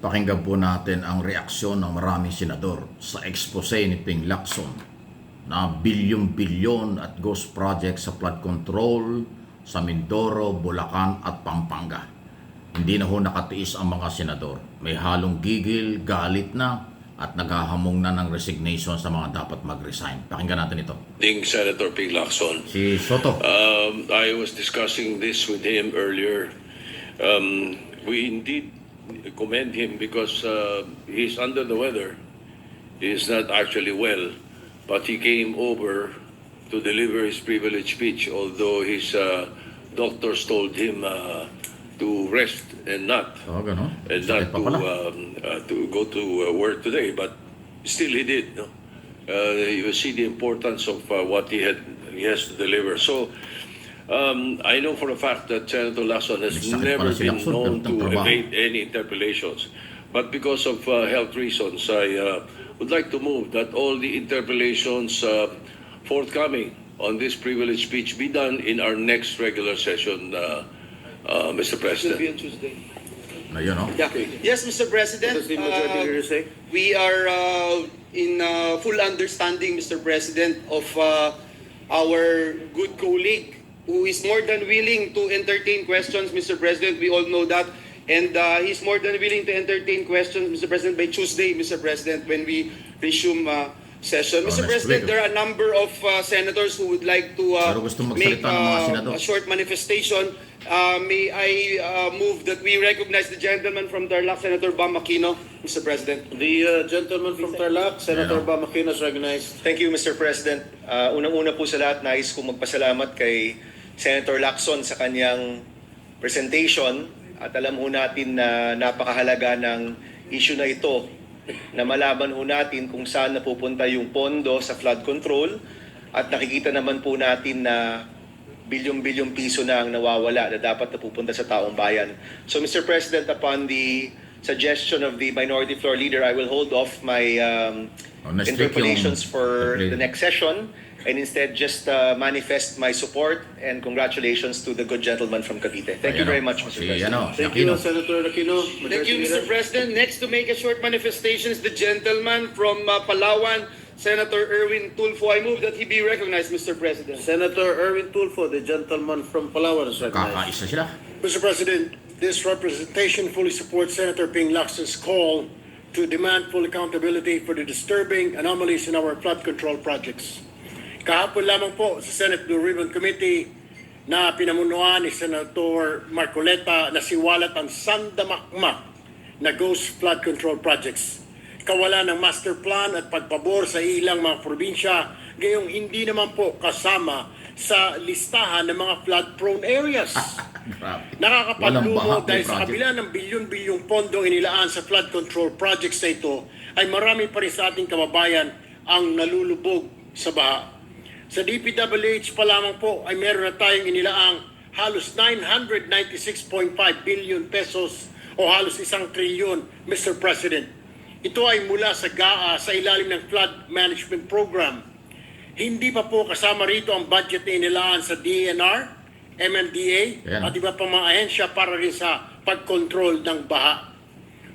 Pakinggan po natin ang reaksyon ng maraming senador sa expose ni Ping Lacson na bilyon-bilyon at ghost project sa flood control sa Mindoro, Bulacan at Pampanga. Hindi na ho nakatiis ang mga senador. May halong gigil, galit na at naghahamong na ng resignation sa mga dapat mag-resign. Pakinggan natin ito. Ding Senator Ping Lacson. Si Soto. Um, I was discussing this with him earlier. Um, we indeed commend him because uh, he's under the weather. He's not actually well, but he came over to deliver his privilege speech, although his uh, doctors told him uh, to rest and not Oh, and not to um, uh, to go to uh, work today, but still he did. No? Uh, you see the importance of uh, what he had he has to deliver. So um, I know for a fact that Senator Lacson has May sakit never pala si been Lacson, known to evade any interpellations, but because of uh, health reasons, I uh, would like to move that all the interpellations uh, forthcoming on this privilege speech be done in our next regular session, uh, uh, Mr. President. Ayun, oh. Yeah. Yes, Mr. President. What does the majority uh, leader say? We are uh, in uh, full understanding, Mr. President, of uh, our good colleague who is more than willing to entertain questions, Mr. President. We all know that. And uh, he's more than willing to entertain questions, Mr. President, by Tuesday, Mr. President, when we resume uh, session. Oh, Mr. next President, there are a number of uh, senators who would like to uh, make uh, a short manifestation. Uh, may I uh, move that we recognize the gentleman from Tarlac, Senator Bam Aquino, Mr. President. The uh, gentleman from Tarlac, Senator Yeah. Bam Aquino is recognized. Thank you, Mr. President. Uh, Unang-una po sa lahat, nais kong magpasalamat kay Senator Lacson sa kanyang presentation at alam ho natin na napakahalaga ng issue na ito na malaman ho natin kung saan napupunta yung pondo sa flood control at nakikita naman po natin na bilyong-bilyong piso na ang nawawala na dapat napupunta sa taong bayan. So Mr. President, upon the suggestion of the Minority Floor Leader, I will hold off my um, Oh, interpellations for the next session and instead just uh, manifest my support and congratulations to the good gentleman from Cavite. Thank you very oh. much, Mr. President. ano, Thank you, Senator Aquino. Thank you, Mr. President. Next to make a short manifestation is the gentleman from uh, Palawan, Senator Erwin Tulfo. I move that he be recognized, Mr. President. Senator Erwin Tulfo, the gentleman from Palawan is recognized. Kakaisa sila. Mr. President, this representation fully supports Senator Ping Lacson call to demand full accountability for the disturbing anomalies in our flood control projects. Kahapon lamang po sa Senate Blue Ribbon Committee na pinamunuan ni Senator Marcoleta na siwalat ang sandamakmak na ghost flood control projects. Kawalan ng master plan at pagpabor sa ilang mga probinsya, gayong hindi naman po kasama sa listahan ng mga flood-prone areas. Nakakapaglumo dahil sa kabila ng bilyon-bilyong pondong inilaan sa flood control projects na ito, ay marami pa rin sa ating kababayan ang nalulubog sa baha. Sa DPWH pa lamang po ay meron na tayong inilaang halos 996.5 billion pesos o halos isang trilyon, Mr. President. Ito ay mula sa GAA sa ilalim ng Flood Management Program. Hindi pa po kasama rito ang budget na inilaan sa DNR, MMDA Ayan. at iba pang mga ahensya para rin sa pagkontrol ng baha.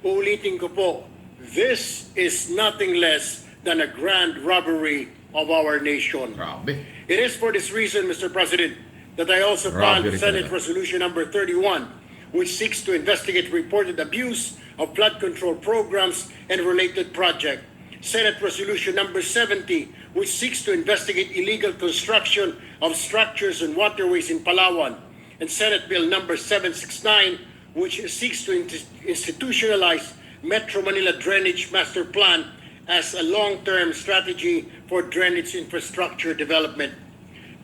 Uulitin ko po, this is nothing less than a grand robbery of our nation. Grabe. It is for this reason, Mr. President, that I also filed Senate talaga. Resolution Number 31, which seeks to investigate reported abuse of flood control programs and related projects. Senate Resolution Number 70, which seeks to investigate illegal construction of structures and waterways in Palawan. And Senate Bill Number 769, which seeks to institutionalize Metro Manila Drainage Master Plan as a long-term strategy for drainage infrastructure development.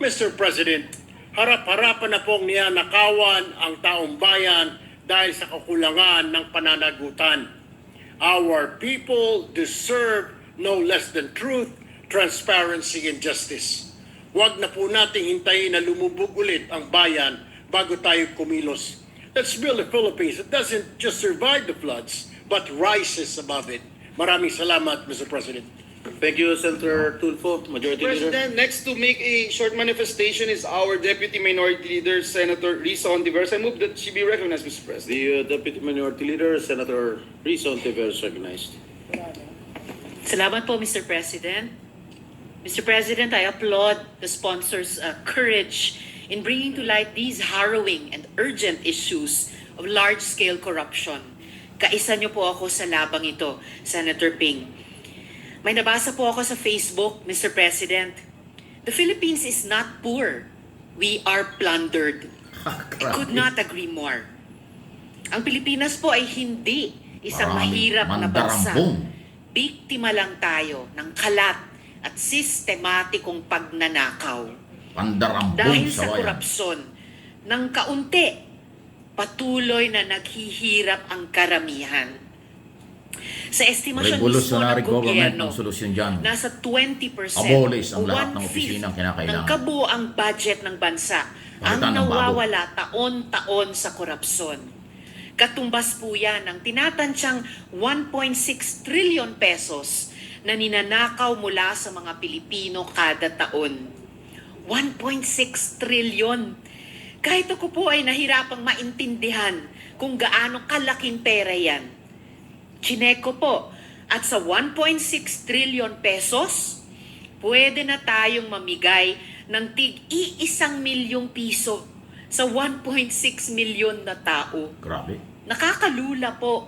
Mr. President, harap-harapan na pong niyanakawan ang taong bayan dahil sa kakulangan ng pananagutan. Our people deserve no less than truth, transparency, and justice. Huwag na po nating hintayin na lumubog ulit ang bayan bago tayo kumilos. Let's build a Philippines that doesn't just survive the floods, but rises above it. Maraming salamat, Mr. President. Thank you, Senator Tulfo, Majority Leader. President, next to make a short manifestation is our Deputy Minority Leader, Senator Risa Ontiveros. I move that she be recognized, Mr. President. The uh, Deputy Minority Leader, Senator Rizzo Ontiveros, recognized. Salamat po, Mr. President. Mr. President, I applaud the sponsors' uh, courage in bringing to light these harrowing and urgent issues of large-scale corruption. Kaisa niyo po ako sa labang ito, Senator Ping. May nabasa po ako sa Facebook, Mr. President. The Philippines is not poor. We are plundered. I could not agree more. Ang Pilipinas po ay hindi isang Maraming mahirap na bansa. Biktima lang tayo ng kalat at sistematikong pagnanakaw. Dahil sa sa korupsyon, ng kaunti, patuloy na naghihirap ang karamihan. Sa estimasyon mismo ng Revolutionary government gobyerno, ang solusyon dyan. nasa 20% Abolish ang lahat ng opisinang kinakailangan. ng kabuoang budget ng bansa ang Palitan ng bago. nawawala taon-taon sa korupsyon. Katumbas po yan ng tinatansyang 1.6 trillion pesos na ninanakaw mula sa mga Pilipino kada taon. 1.6 trillion. Kahit ako po ay nahirapang maintindihan kung gaano kalaking pera yan. Chineko po. At sa 1.6 trillion pesos, pwede na tayong mamigay ng tig iisang milyong piso sa 1.6 milyon na tao. Grabe. Nakakalula po.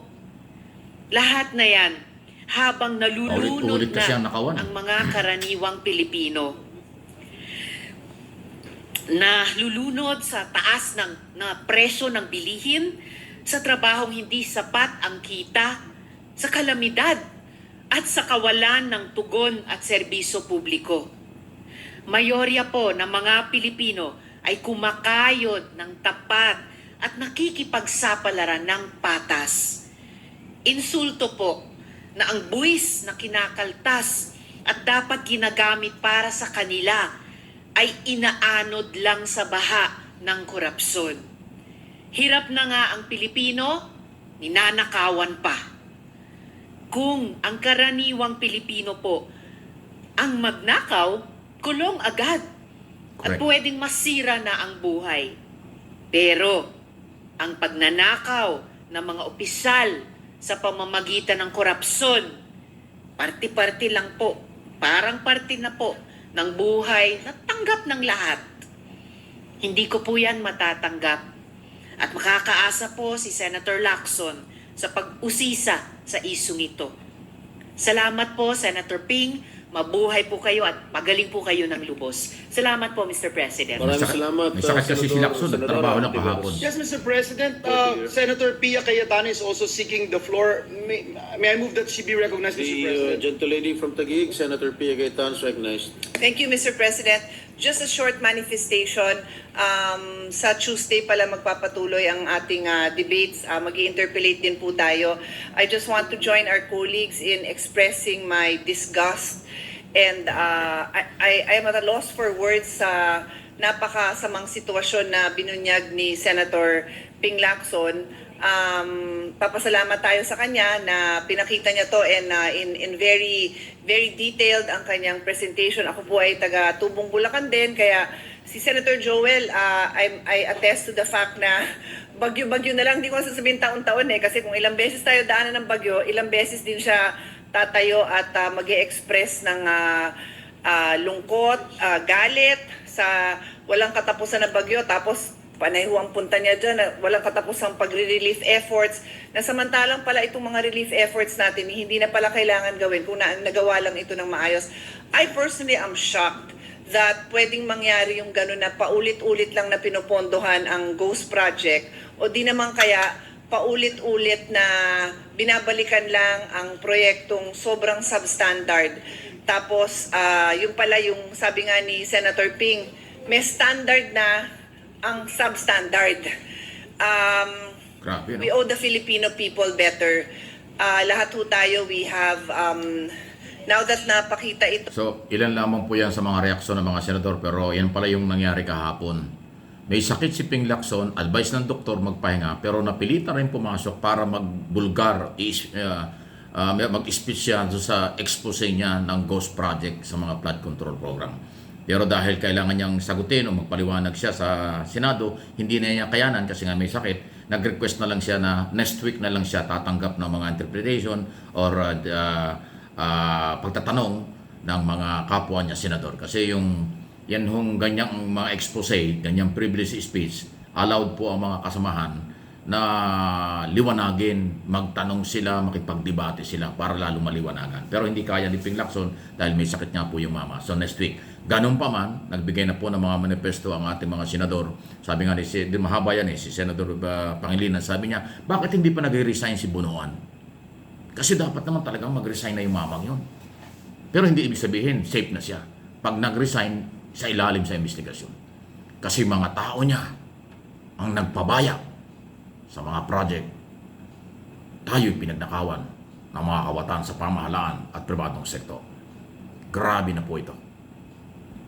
Lahat na yan habang nalulunod na ang mga karaniwang Pilipino na lulunod sa taas ng na presyo ng bilihin, sa trabahong hindi sapat ang kita, sa kalamidad, at sa kawalan ng tugon at serbisyo publiko. Mayorya po ng mga Pilipino ay kumakayod ng tapat at nakikipagsapalaran ng patas. Insulto po na ang buwis na kinakaltas at dapat ginagamit para sa kanila ay inaanod lang sa baha ng korupsyon. Hirap na nga ang Pilipino, ninanakawan pa. Kung ang karaniwang Pilipino po ang magnakaw, kulong agad. At Correct. pwedeng masira na ang buhay. Pero ang pagnanakaw ng mga opisyal sa pamamagitan ng korupsyon, parti-parti lang po, parang parti na po ng buhay na tanggap ng lahat. Hindi ko po yan matatanggap. At makakaasa po si Senator Lacson sa pag-usisa sa isong ito. Salamat po, Senator Ping. Mabuhay po kayo at magaling po kayo ng lubos. Salamat po, Mr. President. Maraming salamat. may uh, sakit kasi si Senator- Lacson, lang Ontiveros. kahapon. Yes, Mr. President, uh, Senator Pia Cayetano is also seeking the floor. May, may I move that she be recognized, Mr. The uh, President? gentlelady from Taguig, Senator Pia Gaetan, is recognized. Thank you, Mr. President. Just a short manifestation. Um, sa Tuesday pala magpapatuloy ang ating uh, debates. Uh, mag interpellate din po tayo. I just want to join our colleagues in expressing my disgust and uh, I, I, I am at a loss for words sa napakasamang sitwasyon na binunyag ni Senator Ping Lacson. Um, papasalamat tayo sa kanya na pinakita niya to and uh, in, in very very detailed ang kanyang presentation. Ako po ay taga Tubong Bulacan din kaya si Senator Joel uh, I, I attest to the fact na bagyo-bagyo na lang, hindi ko sasabihin taon-taon eh kasi kung ilang beses tayo daanan ng bagyo, ilang beses din siya tatayo at uh, mag express ng ah, ah, lungkot, ah, galit sa walang katapusan na bagyo tapos panay ho ang punta niya dyan, na walang katapusang pagre-relief efforts, na samantalang pala itong mga relief efforts natin, hindi na pala kailangan gawin kung na, nagawa lang ito ng maayos. I personally am shocked that pwedeng mangyari yung gano'n na paulit-ulit lang na pinopondohan ang Ghost Project o di naman kaya paulit-ulit na binabalikan lang ang proyektong sobrang substandard. Tapos, ah, yung pala yung sabi nga ni Senator Ping, may standard na ang substandard. Um, Grabe, we no? owe the Filipino people better. Ah, lahat ho tayo, we have, um, now that napakita ito, So, ilan lamang po yan sa mga reaksyon ng mga senador pero yan pala yung nangyari kahapon. May sakit si Ping Lacson, advice ng doktor magpahinga pero napilitan rin pumasok para magbulgar, is, uh, uh, mag-speech siya sa expose niya ng Ghost Project sa mga flood control program. Pero dahil kailangan niyang sagutin o magpaliwanag siya sa Senado, hindi na niya kayanan kasi nga may sakit. Nag-request na lang siya na next week na lang siya tatanggap ng mga interpretation or uh, uh, uh, pagtatanong ng mga kapwa niya senador. Kasi yung yan hong ganyang mga expose, ganyang privilege speech, allowed po ang mga kasamahan na liwanagin, magtanong sila, makipagdebate sila para lalo maliwanagan. Pero hindi kaya ni Ping Lacson dahil may sakit nga po yung mama. So next week, ganun pa man, nagbigay na po ng mga manifesto ang ating mga senador. Sabi nga ni si, mahaba yan eh, si Senador uh, Pangilinan, sabi niya, bakit hindi pa nag-resign si Bunuan? Kasi dapat naman talagang mag-resign na yung mamang yun. Pero hindi ibig sabihin, safe na siya. Pag nag-resign, sa ilalim sa investigasyon. Kasi mga tao niya ang nagpabayak sa mga project. Tayo'y pinagnakawan ng mga kawatan sa pamahalaan at pribadong sektor. Grabe na po ito.